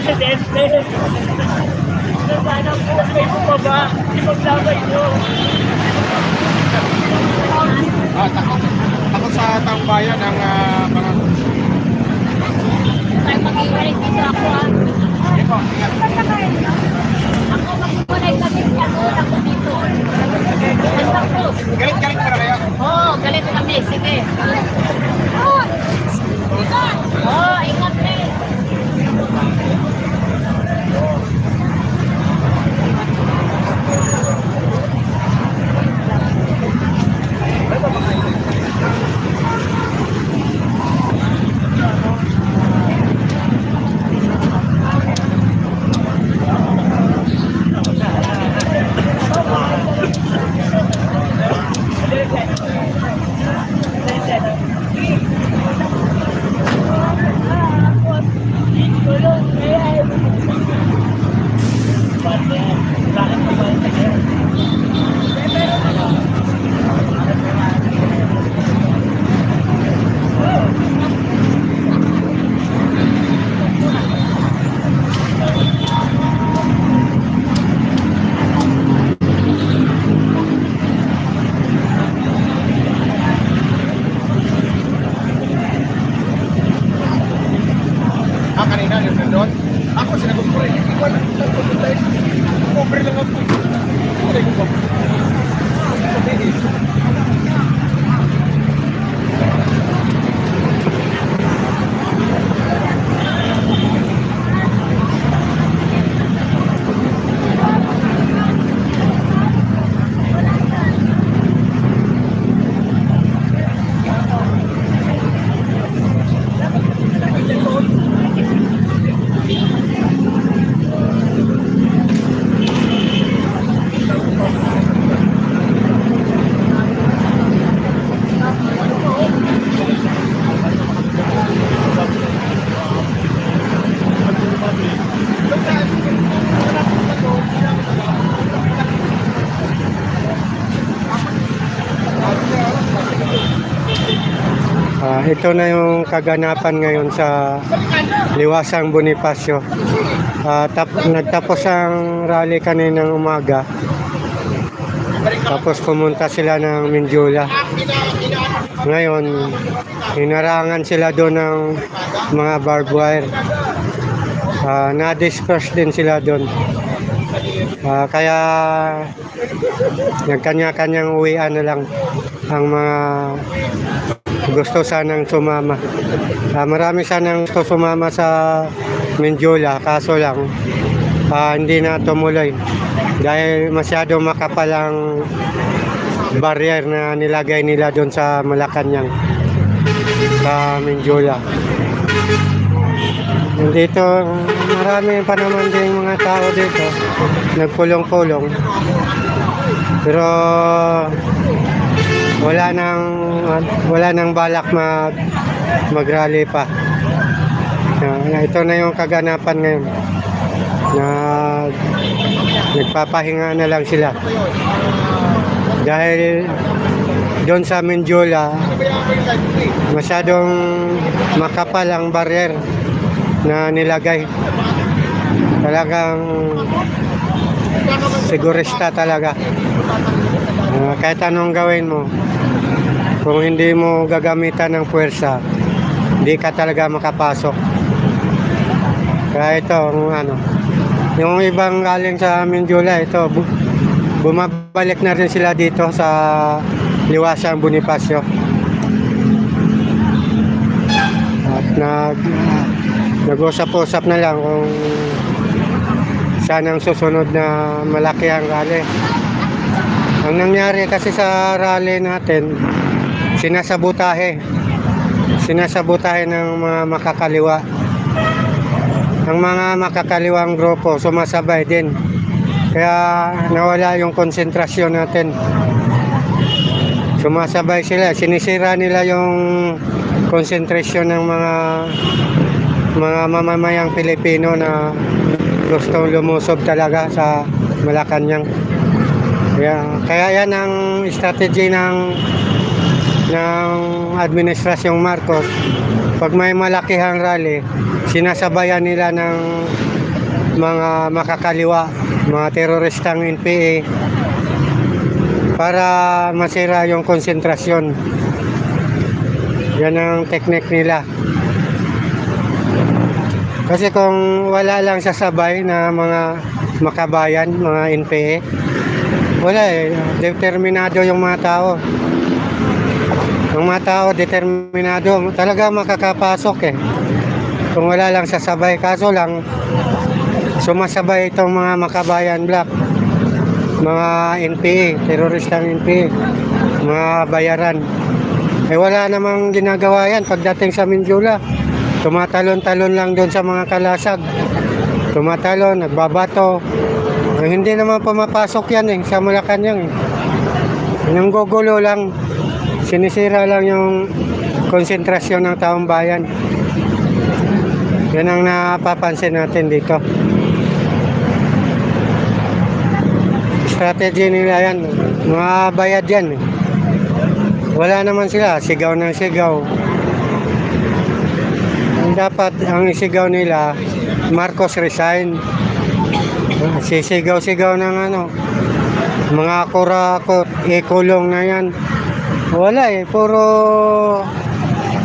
presidente. Sana po kayo bumaba. Ipaglaban nyo. Ah, takot, takot sa taong bayan ang ah, mga... Ay, mag-iwalit dito ako ah. Sige po, ingat. Ako magpupunay kami sa doon ako dito. Galit-galit pa na kayo. Oo, galit kami. Sige. Ito na yung kaganapan ngayon sa Liwasang Bonifacio. Ah, tap- nagtapos ang rally kaninang umaga. Tapos pumunta sila ng Mindula. Ngayon, hinarangan sila doon ng mga barbed wire. Ah, na-disperse din sila doon. Ah, kaya nagkanya-kanyang uwian na lang ang mga gusto sanang sumama. Ah, marami sanang gusto sumama sa Mindula, kaso lang ah, hindi na tumuloy dahil masyado makapal ang barrier na nilagay nila doon sa Malacanang sa Mindula. Dito, marami pa naman din mga tao dito nagpulong-pulong. Pero wala nang wala nang balak mag magrally pa. Ah, ito na yung kaganapan ngayon. Na nagpapahinga na lang sila. Dahil doon sa Mindula, masyadong makapal ang barrier na nilagay. Talagang sigurista talaga. Ah, kahit anong gawin mo, kung hindi mo gagamitan ng puwersa, hindi ka talaga makapasok. Kaya ito, ang ano, yung ibang galing sa Mindula, ito, bu- bumabalik na rin sila dito sa Liwasang Bonifacio. At nag, nag-usap-usap na lang kung saan ang susunod na malaki ang rally. Ang nangyari kasi sa rally natin, sinasabutahe. Sinasabutahe ng mga makakaliwa. Ang mga makakaliwang grupo sumasabay din. Kaya nawala yung konsentrasyon natin. Sumasabay sila, sinisira nila yung konsentrasyon ng mga mga mamamayang Pilipino na gustong lumusob talaga sa Malacanang. Kaya, kaya yan ang strategy ng ng administrasyong Marcos. Pag may malakihang rally, sinasabayan nila ng mga makakaliwa, mga teroristang NPA para masira yung konsentrasyon. Yan ang technique nila. Kasi kung wala lang sasabay na mga makabayan, mga NPA, wala eh. Determinado yung mga tao. Ang mga tao determinado, talaga makakapasok eh. Kung wala lang sasabay, kaso lang sumasabay itong mga makabayan black, mga NPA, teroristang NPA, mga bayaran. Eh wala namang ginagawa yan pagdating sa Mindula. Tumatalon-talon lang doon sa mga kalasag. Tumatalon, nagbabato. Eh, hindi naman pumapasok yan eh, sa Malacanang eh. Yung gugulo lang, sinisira lang yung konsentrasyon ng taong bayan. Yan ang napapansin natin dito. Strategy nila yan. Mga bayad yan. eh. Wala naman sila. Sigaw ng sigaw. Dapat, ang isigaw nila, Marcos resign. Sisigaw-sigaw ng ano, mga kurakot, ikulong na yan. Wala eh, puro,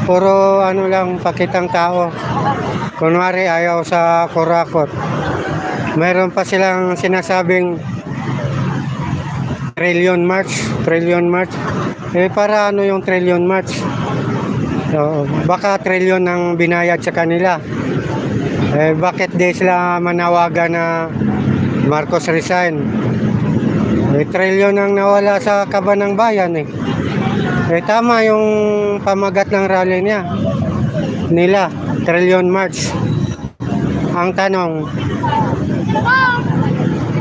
puro ano lang, pakitang tao. Kunwari ayaw sa kurakot. Meron pa silang sinasabing trillion march, trillion march. Eh para ano yung trillion march? So, baka trillion ang binayad sa kanila. Eh bakit di sila manawagan na Marcos resign? Eh trillion ang nawala sa kaban ng bayan eh. Eh tama yung pamagat ng rally niya. Nila, trillion march. Ang tanong,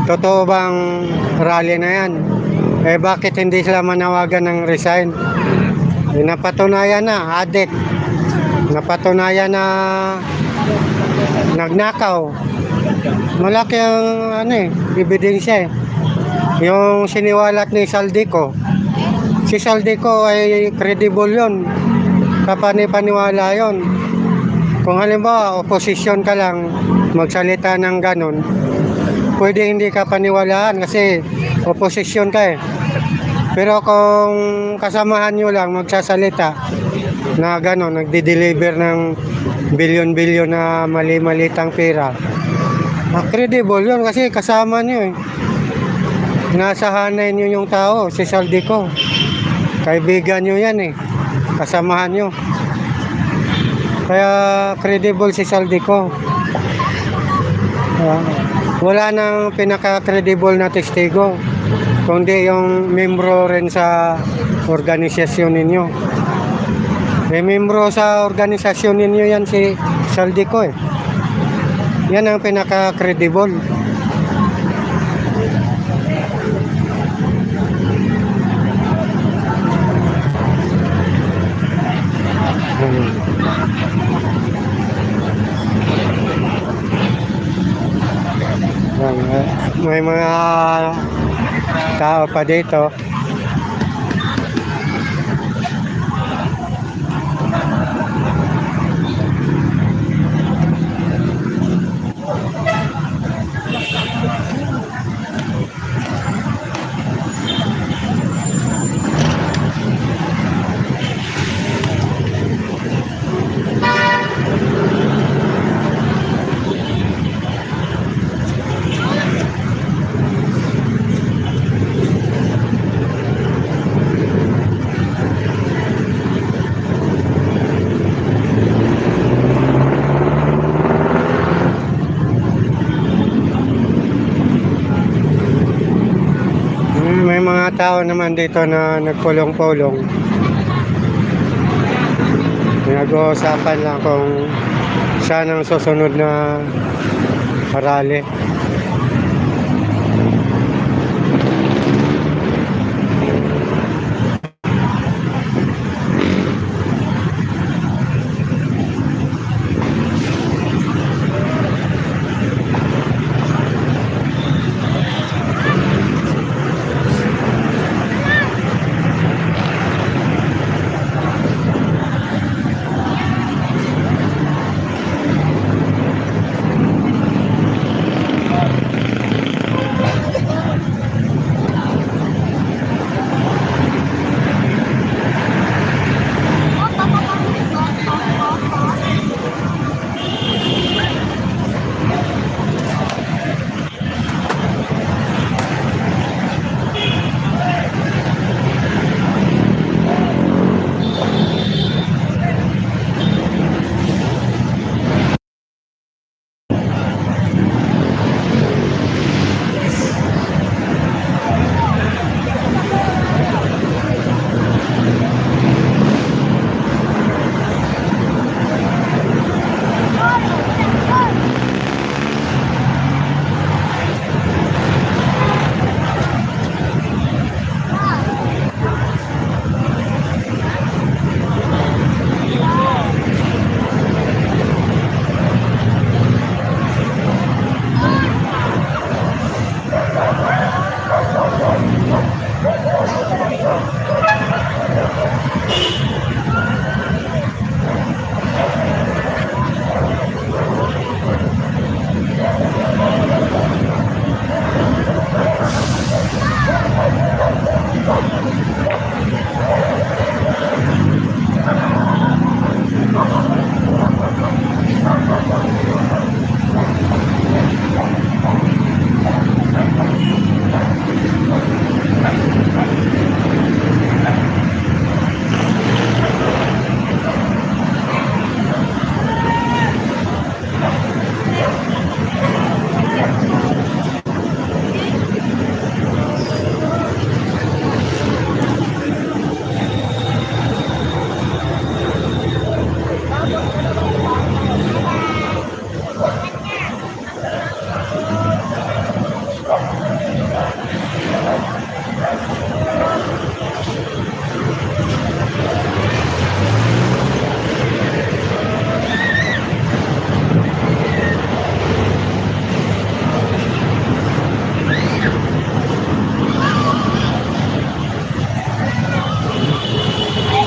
totoo bang rally na yan? Eh bakit hindi sila manawagan ng resign? Eh, napatunayan na, adik. Napatunayan na nagnakaw. Malaki ang ano eh, ebidensya eh. Yung siniwalat ni Saldico. Si Saldico ay credible yon. Kapani-paniwala yon. Kung halimbawa, oposisyon ka lang, magsalita ng ganun, pwede hindi ka paniwalaan kasi oposisyon ka eh. Pero kung kasamahan nyo lang magsasalita na gano'n, nagdi-deliver ng bilyon-bilyon na mali-malitang pera, ah, credible yun kasi kasama nyo eh. Nasa hanay nyo yung tao, si Saldico. Kaibigan nyo yan eh. Kasamahan nyo. Kaya credible si Saldico. Ah, wala nang pinaka-credible na testigo kundi yung membro rin sa organisasyon ninyo. Eh, membro sa organisasyon ninyo yan si Saldico eh. Yan ang pinaka-credible. May mga tao pa dito. Mm, May tao naman dito na nagpulong-pulong. Nag-uusapan lang kung saan ang susunod na rally.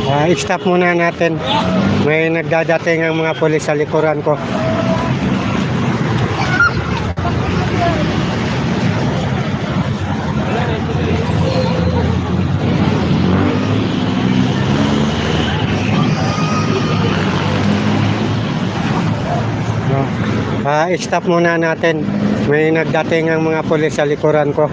Ah, i-stop muna natin. May nagdadating ang mga pulis sa likuran ko. No. Ah, i-stop muna natin. May nagdating ang mga pulis sa likuran ko.